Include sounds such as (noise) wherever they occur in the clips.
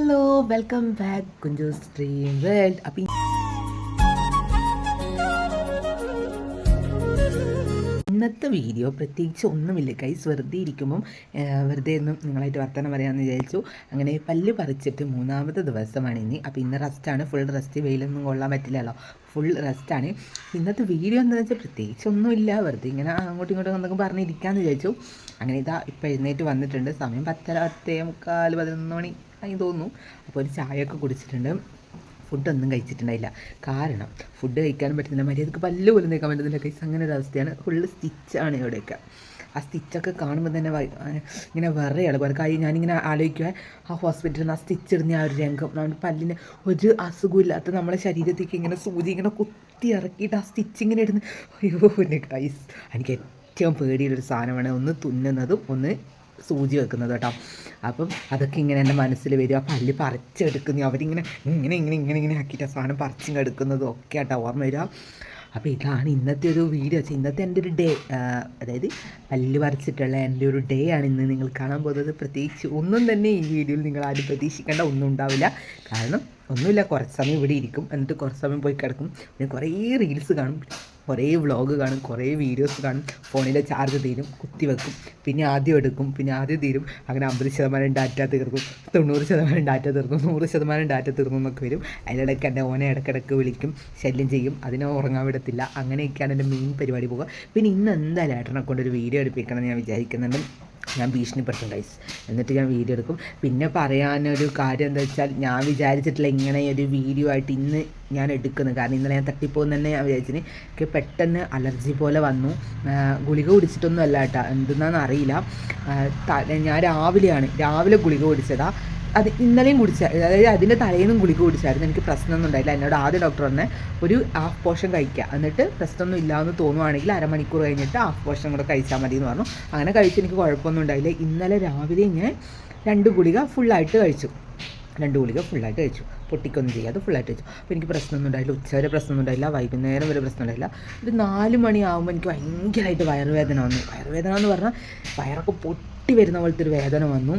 hello welcome back Kunju stream world appam ഇന്നത്തെ video പ്രത്യേകിച്ച് ഒന്നുമില്ല. കൈസ് വെറുതെ ഇരിക്കുമ്പം വെറുതെ ഒന്നും നിങ്ങളായിട്ട് വർത്തമാനം പറയാമെന്ന് വിചാരിച്ചു. അങ്ങനെ പല്ല് പറിച്ചിട്ട് മൂന്നാമത്തെ ദിവസമാണ് ഇനി. അപ്പോൾ ഇന്ന് റെസ്റ്റാണ് ഫുൾ റെസ്റ്റ് വെയിലൊന്നും കൊള്ളാൻ പറ്റില്ലല്ലോ. ഫുൾ റെസ്റ്റാണ് ഇന്നത്തെ വീഡിയോ എന്താണെന്ന് വെച്ചാൽ പ്രത്യേകിച്ച് ഒന്നുമില്ല. വെറുതെ ഇങ്ങനെ അങ്ങോട്ടും ഇങ്ങോട്ടും എന്തൊക്കെ പറഞ്ഞിരിക്കാമെന്ന് വിചാരിച്ചു. അങ്ങനെ ഇതാ ഇപ്പം എഴുന്നേറ്റ് വന്നിട്ടുണ്ട്. സമയം പത്തര പത്തേ മുക്കാൽ പതിനൊന്ന് മണി ആയി തോന്നുന്നു. അപ്പോൾ ഒരു ചായയൊക്കെ കുടിച്ചിട്ടുണ്ട്. ഫുഡൊന്നും കഴിച്ചിട്ടുണ്ടായില്ല. കാരണം ഫുഡ് കഴിക്കാൻ പറ്റുന്നില്ല. മര്യാദയ്ക്ക് പല്ല് പോലും നീക്കാൻ പറ്റുന്നില്ല. കൈസ് അങ്ങനെ ഒരു അവസ്ഥയാണ്. ഫുള്ള് സ്റ്റിച്ചാണ് ഇവിടെയൊക്കെ. ആ സ്റ്റിച്ചൊക്കെ കാണുമ്പോൾ തന്നെ ഇങ്ങനെ വേറെ പോലെ കാര്യം ഞാനിങ്ങനെ ആലോചിക്കുക ആ ഹോസ്പിറ്റലിൽ നിന്ന് ആ സ്റ്റിച്ച് ഇടുന്ന ആ ഒരു രംഗം. നമ്മുടെ പല്ലിന് ഒരു അസുഖമില്ലാത്ത നമ്മുടെ ശരീരത്തേക്ക് ഇങ്ങനെ സൂചി ഇങ്ങനെ കുത്തി ഇറക്കിയിട്ട് ആ സ്റ്റിച്ച് ഇങ്ങനെ ഇടുന്ന അയ്യോ പിന്നെ കൈസ് എനിക്ക് ഏറ്റവും പേടിയുള്ളൊരു സാധനമാണ് ഒന്ന് തുന്നുന്നതും ഒന്ന് സൂചി വെക്കുന്നത് കേട്ടോ. അപ്പം അതൊക്കെ ഇങ്ങനെ എന്റെ മനസ്സിൽ വരും. ആ പല്ല് പറിച്ചെടുക്കുന്നു. അവരിങ്ങനെ ഇങ്ങനെ ഇങ്ങനെ ഇങ്ങനെ ഇങ്ങനെ ആക്കിയിട്ട് സാധനം പറിച്ചെടുക്കുന്നതും ഒക്കെ കേട്ടോ ഓർമ്മ വരിക. അപ്പോൾ ഇതാണ് ഇന്നത്തെ ഒരു വീഡിയോ വെച്ചാൽ ഇന്നത്തെ എന്റെ ഒരു ഡേ അതായത് പല്ല് പറിച്ചിട്ടുള്ള എന്റെ ഒരു ഡേ ആണ് ഇന്ന് നിങ്ങൾ കാണാൻ പോകുന്നത്. പ്രത്യേകിച്ച് ഒന്നും തന്നെ ഈ വീഡിയോയിൽ നിങ്ങൾ ആരും പ്രതീക്ഷിക്കേണ്ട ഒന്നും ഉണ്ടാവില്ല. കാരണം ഒന്നുമില്ല. കുറച്ച് സമയം ഇവിടെ ഇരിക്കും. എന്നിട്ട് കുറച്ച് സമയം പോയി കിടക്കും. പിന്നെ കുറേ റീൽസ് കാണും. കുറേ വ്ളോഗ് കാണും കുറേ വീഡിയോസ് കാണും. ഫോണിലെ ചാർജ് തീരും കുത്തി വെക്കും. പിന്നെ ആദ്യം എടുക്കും പിന്നെ ആദ്യം തീരും. അങ്ങനെ അമ്പത് ശതമാനം ഡാറ്റ തീർക്കും. തൊണ്ണൂറ് ശതമാനം ഡാറ്റ തീർക്കും നൂറ് ശതമാനം ഡാറ്റ തീർന്നു എന്നൊക്കെ വരും. അതിനിടയ്ക്ക് എന്റെ ഓനെ ഇടയ്ക്കിടയ്ക്ക് വിളിക്കും ശല്യം ചെയ്യും. അതിനെ ഉറങ്ങാൻ വിടത്തില്ല. അങ്ങനെയൊക്കെയാണ് എന്റെ മെയിൻ പരിപാടി പോകുക പിന്നെ ഇന്ന് എന്തായാലും ഏട്ടനെ കൊണ്ടൊരു വീഡിയോ എടുപ്പിക്കണം ഞാൻ വിചാരിക്കുന്നുണ്ട്. ഞാൻ ഭീഷണിപ്പെടുത്തും ഗൈസ് എന്നിട്ട് ഞാൻ വീഡിയോ എടുക്കും. പിന്നെ പറയാനൊരു കാര്യം എന്താ വെച്ചാൽ ഞാൻ വിചാരിച്ചിട്ടില്ല ഇങ്ങനെ ഒരു വീഡിയോ ആയിട്ട് ഇന്ന് ഞാൻ എടുക്കുന്നത് കാരണം ഇന്നലെ ഞാൻ തട്ടിപ്പോകുന്ന തന്നെ ഞാൻ വിചാരിച്ചിന്. എനിക്ക് പെട്ടെന്ന് അലർജി പോലെ വന്നു. ഗുളിക കുടിച്ചിട്ടൊന്നും അല്ല കേട്ടോ. എന്തെന്നാന്ന് അറിയില്ല. ഞാൻ രാവിലെയാണ്. രാവിലെ ഗുളിക കുടിച്ചതാ. അത് ഇന്നലെയും കുടിച്ചായിരുന്നു അതായത് അതിന്റെ തലേന്നും ഗുളിക കുടിച്ചായിരുന്നു. എനിക്ക് പ്രശ്നമൊന്നും ഉണ്ടായില്ല. എന്നോട് ആദ്യ ഡോക്ടർ പറഞ്ഞ ഒരു ഹാഫ് പോർഷൻ കഴിക്കുക. എന്നിട്ട് പ്രശ്നമൊന്നും ഇല്ലാന്ന് തോന്നുവാണെങ്കിൽ അരമണിക്കൂർ കഴിഞ്ഞിട്ട് ഹാഫ് പോർഷൻ കൂടെ കഴിച്ചാൽ മതി എന്ന് പറഞ്ഞു. അങ്ങനെ കഴിച്ച് എനിക്ക് കുഴപ്പമൊന്നും ഉണ്ടായില്ല. ഇന്നലെ രാവിലെ ഞാൻ രണ്ട് ഗുളിക ഫുള്ളായിട്ട് കഴിച്ചു. രണ്ട് ഗുളിക ഫുള്ളായിട്ട് കഴിച്ചു. പൊട്ടിക്കൊന്നും ചെയ്യാതെ ഫുള്ളായിട്ട് കഴിച്ചു. അപ്പോൾ എനിക്ക് പ്രശ്നമൊന്നും ഉണ്ടായില്ല. ഉച്ച വരെ പ്രശ്നമൊന്നും ഉണ്ടായില്ല. വൈകുന്നേരം വരെ പ്രശ്നം ഉണ്ടായില്ല. ഒരു നാല് മണിയാകുമ്പോൾ എനിക്ക് ഭയങ്കരമായിട്ട് വയറുവേദന വന്നു. വയറുവേദന എന്ന് പറഞ്ഞാൽ വയറൊക്കെ പൊട്ടി വരുന്ന പോലത്തെ ഒരു വേദന വന്നു.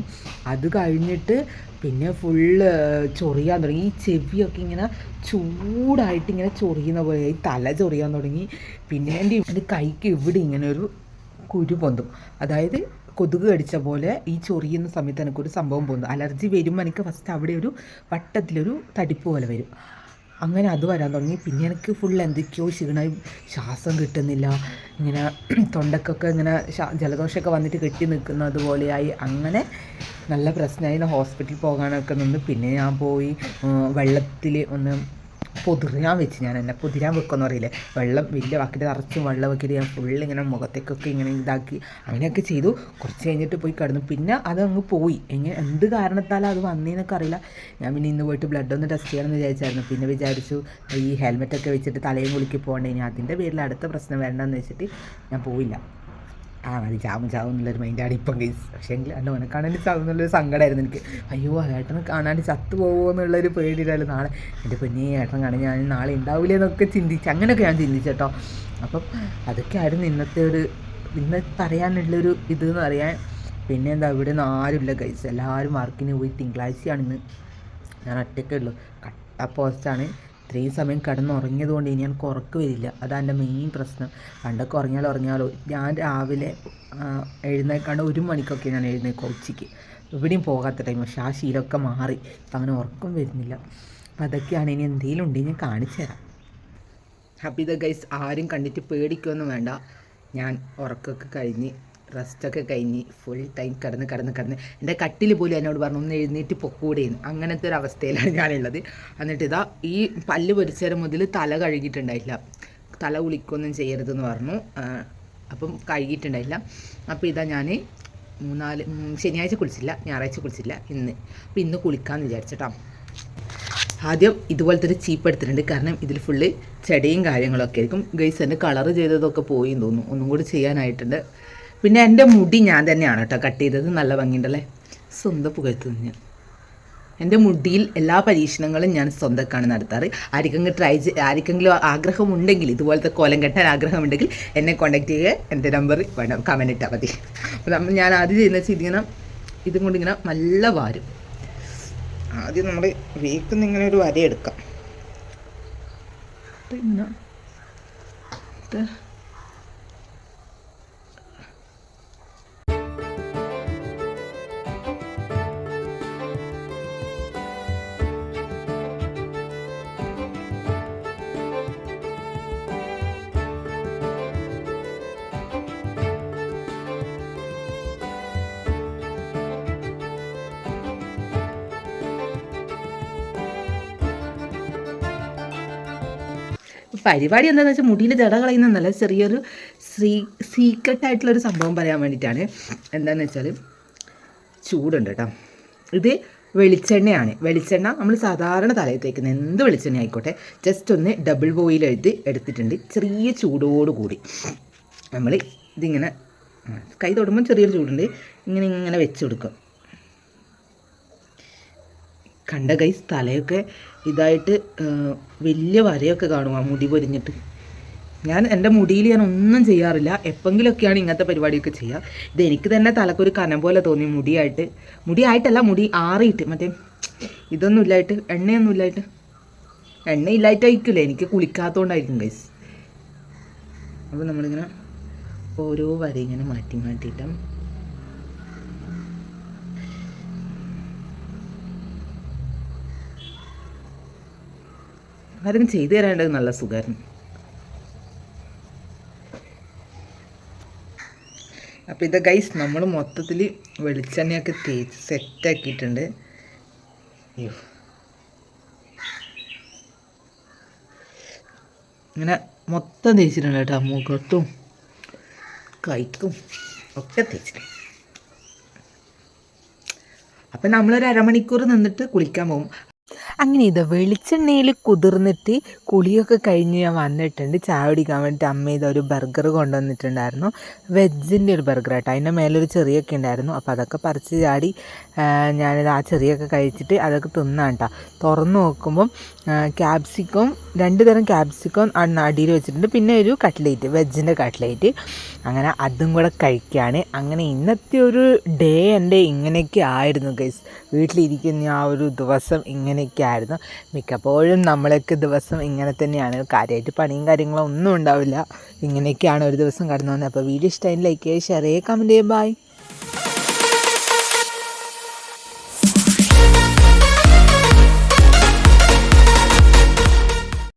അത് കഴിഞ്ഞിട്ട് പിന്നെ ഫുള്ള് ചൊറിയാൻ തുടങ്ങി. ഈ ചെവിയൊക്കെ ഇങ്ങനെ ചൂടായിട്ട് ഇങ്ങനെ ചൊറിയുന്ന പോലെ ഈ തല ചൊറിയാൻ തുടങ്ങി. പിന്നെ എന്റെ എന്റെ കൈക്ക് ഇവിടെ ഇങ്ങനെ ഒരു കുരു പൊന്തും. അതായത് കൊതുക് കടിച്ച പോലെ ഈ ചൊറിയുന്ന സമയത്ത് എനിക്കൊരു സംഭവം പോകുന്നു അലർജി വരുമ്പോൾ എനിക്ക് ഫസ്റ്റ് അവിടെ ഒരു വട്ടത്തിലൊരു തടിപ്പ് പോലെ വരും. അങ്ങനെ അത് വരാൻ തുടങ്ങി. പിന്നെ എനിക്ക് ഫുൾ എന്തൊക്കെയോ ക്ഷീണമായി. ശ്വാസം കിട്ടുന്നില്ല. ഇങ്ങനെ (clears throat) തൊണ്ടക്കൊക്കെ ഇങ്ങനെ ജലദോഷമൊക്കെ വന്നിട്ട് കെട്ടി നിൽക്കുന്നത് പോലെയായി. അങ്ങനെ നല്ല പ്രശ്നമായി. ഹോസ്പിറ്റലിൽ പോകാനൊക്കെ നിന്ന്. പിന്നെ ഞാൻ പോയി വെള്ളത്തിൽ ഒന്ന് പൊതിരാൻ വെച്ച്. ഞാൻ എന്നെ പൊതിരാൻ വെക്കുമെന്ന് പറയില്ലേ? വെള്ളം വലിയ വാക്കിട്ട് നിറച്ചും വെള്ളം വെക്കിയിട്ട് ഞാൻ ഫുള്ള് ഇങ്ങനെ മുഖത്തേക്കൊക്കെ ഇങ്ങനെ ഇതാക്കി അങ്ങനെയൊക്കെ ചെയ്തു. കുറച്ച് കഴിഞ്ഞിട്ട് പോയി കിടന്നു. പിന്നെ അതങ്ങ് പോയി. എങ്ങനെ എന്ത് കാരണത്താലും അത് വന്നേന്നൊക്കെ അറിയില്ല. ഞാൻ പിന്നെ ഇന്ന് പോയിട്ട് ബ്ലഡ് ഒന്ന് ടെസ്റ്റ് ചെയ്യണമെന്ന് വിചാരിച്ചായിരുന്നു. പിന്നെ വിചാരിച്ചു ഈ ഹെൽമെറ്റൊക്കെ വെച്ചിട്ട് തലയും കുളിക്ക് പോകണ്ടേ? ഇനി അതിന്റെ പേരിൽ അടുത്ത പ്രശ്നം വരണമെന്ന് വെച്ചിട്ട് ഞാൻ പോയില്ല. ആ മതി ചാവും ചാവും എന്നുള്ളൊരു മൈൻഡാണ് ഇപ്പം കേസ് പക്ഷേ എങ്കിൽ എന്റെ ഓനെ കാണാൻ ചാവും എന്നുള്ളൊരു സങ്കടമായിരുന്നു എനിക്ക്. അയ്യോ ഏട്ടനെ കാണാൻ ചത്തു പോകുമോ എന്നുള്ളൊരു പേടിയിട്ടല്ലോ നാളെ എന്റെ പൊന്നേ ഏട്ടൻ കാണാൻ ഞാൻ നാളെ ഉണ്ടാവില്ലേ എന്നൊക്കെ ചിന്തിച്ച് അങ്ങനെയൊക്കെ ഞാൻ ചിന്തിച്ചു കേട്ടോ. അപ്പം അതൊക്കെ ആയിരുന്നു ഇന്നത്തെ ഒരു ഇന്ന് പറയാനുള്ളൊരു ഇത് എന്ന് പറയാൻ. പിന്നെ എന്താ ഇവിടെ നിന്ന് ആരുമില്ല കഴിച്ച് എല്ലാവരും വർക്കിന് പോയി തിങ്കളാഴ്ചയാണ് ഇന്ന്. ഞാൻ ഒറ്റയ്ക്കേ ഉള്ളൂ. കട്ട പോസ്റ്റാണ് ഇത്രയും സമയം കിടന്നുറങ്ങിയത് കൊണ്ട് ഇനി എനിക്ക് ഉറക്കം വരില്ല. അതാണ് എന്റെ മെയിൻ പ്രശ്നം. പണ്ടൊക്കെ ഉറങ്ങിയാൽ ഉറങ്ങിയാലോ. ഞാൻ രാവിലെ എഴുന്നേക്കാണ്ട് ഒരു മണിക്കൊക്കെ ഞാൻ എഴുന്നേക്കും ഉച്ചയ്ക്ക്. എവിടെയും പോകാത്ത ടൈം പക്ഷേ ആ ശീലമൊക്കെ മാറി. ഇപ്പം അങ്ങനെ ഉറക്കം വരുന്നില്ല. അപ്പം അതൊക്കെയാണ് ഇനി എന്തെങ്കിലും ഉണ്ടെങ്കിൽ ഞാൻ കാണിച്ചു തരാം. അപ്പോൾ ഇത് ഗൈസ് ആരും കണ്ടിട്ട് പേടിക്കൊന്നും വേണ്ട. ഞാൻ ഉറക്കമൊക്കെ കഴിഞ്ഞ് റെസ്റ്റൊക്കെ കഴിഞ്ഞ് ഫുൾ ടൈം കിടന്ന് കിടന്ന് കിടന്ന്. എന്റെ കട്ടിൽ പോലും എന്നോട് പറഞ്ഞു ഒന്ന് എഴുന്നേറ്റ് പൊക്കൂടെയെന്ന് അങ്ങനത്തെ ഒരു അവസ്ഥയിലാണ് (laughs) ഞാനുള്ളത്. എന്നിട്ട് ഇതാ ഈ പല്ല് പൊരിച്ചേരം മുതൽ തല കഴുകിയിട്ടുണ്ടായില്ല. തല കുളിക്കൊന്നും ചെയ്യരുതെന്ന് പറഞ്ഞു. അപ്പം കഴുകിയിട്ടുണ്ടായില്ല. അപ്പോൾ ഇതാ ഞാൻ മൂന്നാൽ ശനിയാഴ്ച കുളിച്ചില്ല ഞായറാഴ്ച കുളിച്ചില്ല ഇന്ന്. അപ്പോൾ ഇന്ന് കുളിക്കാമെന്ന് വിചാരിച്ചിട്ടാ. ആദ്യം ഇതുപോലത്തെ ഒരു ചീപ്പ് എടുത്തിട്ടുണ്ട്. കാരണം ഇതിൽ ഫുള്ള് ചെടിയും കാര്യങ്ങളൊക്കെ ആയിരിക്കും. ഗൈസ് എന്റെ കളർ ചെയ്തതൊക്കെ പോയി തോന്നുന്നു. ഒന്നും കൂടി ചെയ്യാനായിട്ടുണ്ട്. പിന്നെ എന്റെ മുടി ഞാൻ തന്നെയാണ് കേട്ടോ കട്ട് ചെയ്തത്. നല്ല ഭംഗിയുണ്ടല്ലേ? സ്വന്തം പുകഴ്ത്തുന്നു ഞാൻ എന്റെ മുടിയിൽ എല്ലാ പരീക്ഷണങ്ങളും ഞാൻ സ്വന്തക്കാണ് നടത്താറ്. ആർക്കെങ്കിലും ട്രൈ ആർക്കെങ്കിലും ആഗ്രഹമുണ്ടെങ്കിൽ ഇതുപോലത്തെ കോലം കെട്ടാൻ ആഗ്രഹമുണ്ടെങ്കിൽ എന്നെ കോൺടാക്ട് ചെയ്യുക. എന്റെ നമ്പർ വേണം. കമന്റ് ഇട്ടാൽ മതി. നമ്മൾ ഞാൻ ആദ്യം ചെയ്യുന്ന വെച്ചാൽ ഇതിങ്ങനെ ഇതും കൊണ്ട് ഇങ്ങനെ നല്ല വാരും. ആദ്യം നമ്മൾ വേക്കുന്ന ഇങ്ങനെ ഒരു വരയെടുക്കാം പിന്നെ പരിപാടി എന്താണെന്ന് വെച്ചാൽ മുടിയിൽ ജട കളയുന്നതല്ല ചെറിയൊരു സീ സീക്രട്ട് ആയിട്ടുള്ളൊരു സംഭവം പറയാൻ വേണ്ടിയിട്ടാണ്. എന്താണെന്ന് വെച്ചാൽ ചൂടുണ്ട് കേട്ടോ. ഇത് വെളിച്ചെണ്ണയാണ്. വെളിച്ചെണ്ണ നമ്മൾ സാധാരണ തലയിൽ തേക്കുന്ന എന്ത് വെളിച്ചെണ്ണ ആയിക്കോട്ടെ ജസ്റ്റ് ഒന്ന് ഡബിൾ ബോയിൽ എഴുതി എടുത്തിട്ടുണ്ട്. ചെറിയ ചൂടോട് കൂടി. നമ്മൾ ഇതിങ്ങനെ കൈ തൊടുമ്പോൾ ചെറിയൊരു ചൂടുണ്ട്. ഇങ്ങനെ ഇങ്ങനെ വെച്ച് കൊടുക്കും. കണ്ട കൈസ് തലയൊക്കെ ഇതായിട്ട് വലിയ വരയൊക്കെ കാണും ആ മുടി പൊരിഞ്ഞിട്ട് ഞാൻ എന്റെ മുടിയിൽ ഞാൻ ഒന്നും ചെയ്യാറില്ല. എപ്പെങ്കിലൊക്കെയാണ് ഇങ്ങനത്തെ പരിപാടിയൊക്കെ ചെയ്യുക ഇത് എനിക്ക് തന്നെ തലക്കൊരു കനം പോലെ തോന്നി മുടിയായിട്ട്. മുടിയായിട്ടല്ല മുടി ആറിയിട്ട്. മറ്റേ ഇതൊന്നും ഇല്ലായിട്ട് എണ്ണയൊന്നും ഇല്ലായിട്ട്. എണ്ണ ഇല്ലായിട്ടായിരിക്കില്ല എനിക്ക് കുളിക്കാത്തതുകൊണ്ടായിരിക്കും ഗൈസ് അപ്പോൾ നമ്മളിങ്ങനെ ഓരോ വര ഇങ്ങനെ മാറ്റി മാറ്റിയിട്ട്. ആരും ചെയ്തു തരാണ്ടത് നല്ല സുഖമായിരുന്നു അപ്പോൾ ഇത് ഗൈസ് നമ്മൾ മൊത്തത്തിൽ വെളിച്ചെണ്ണയൊക്കെ തേച്ച് സെറ്റാക്കിയിട്ടുണ്ട് ഇങ്ങനെ മൊത്തം തേച്ചിട്ടുണ്ട് കേട്ടോ മുഖത്തും കൈക്കും ഒക്കെ തേച്ചിട്ടുണ്ട്. അപ്പം നമ്മളൊരു അരമണിക്കൂർ നിന്നിട്ട് കുളിക്കാൻ പോകും. അങ്ങനെ ഇതാ വെളിച്ചെണ്ണയിൽ കുതിർന്നിട്ട് കുളിയൊക്കെ കഴിഞ്ഞ് ഞാൻ വന്നിട്ടുണ്ട്. ചായ കുടിക്കാൻ വേണ്ടിയിട്ട് അമ്മ ഇതാ ഒരു ബർഗർ കൊണ്ടുവന്നിട്ടുണ്ടായിരുന്നു. വെജിന്റെ ഒരു ബർഗർ ആയിട്ട് അതിന്റെ മേലൊരു ചെറിയൊക്കെ ഉണ്ടായിരുന്നു. അപ്പോൾ അതൊക്കെ പറിച്ച് ചാടി ഞാനിത് ആ ചെറിയൊക്കെ കഴിച്ചിട്ട് അതൊക്കെ തിന്നാണ് കേട്ടോ തുറന്ന് നോക്കുമ്പം ക്യാപ്സിക്കം രണ്ട് തരം ക്യാപ്സിക്കം അടിയിൽ വെച്ചിട്ടുണ്ട്. പിന്നെ ഒരു കട്ട്ലേറ്റ് വെജിന്റെ കട്ട്ലേറ്റ് അങ്ങനെ അതും കൂടെ കഴിക്കുകയാണ് അങ്ങനെ ഇന്നത്തെ ഒരു ഡേ എന്റെ ഇങ്ങനെയൊക്കെ ആയിരുന്നു ഗൈസ് വീട്ടിലിരിക്കുന്ന ആ ഒരു ദിവസം ഇങ്ങനെയൊക്കെ ആയിരുന്നു. മിക്കപ്പോഴും നമ്മളൊക്കെ ദിവസം ഇങ്ങനെ തന്നെയാണ്. കാര്യമായിട്ട് പണിയും കാര്യങ്ങളും ഒന്നും ഉണ്ടാവില്ല. ഇങ്ങനെയൊക്കെയാണ് ഒരു ദിവസം കടന്നു വന്നത് അപ്പോൾ വീഡിയോ ഇഷ്ടമായി ലൈക്ക് ചെയ്യുക ഷെയർ ചെയ്യുക കമന്റ് ചെയ്യുക. ബൈ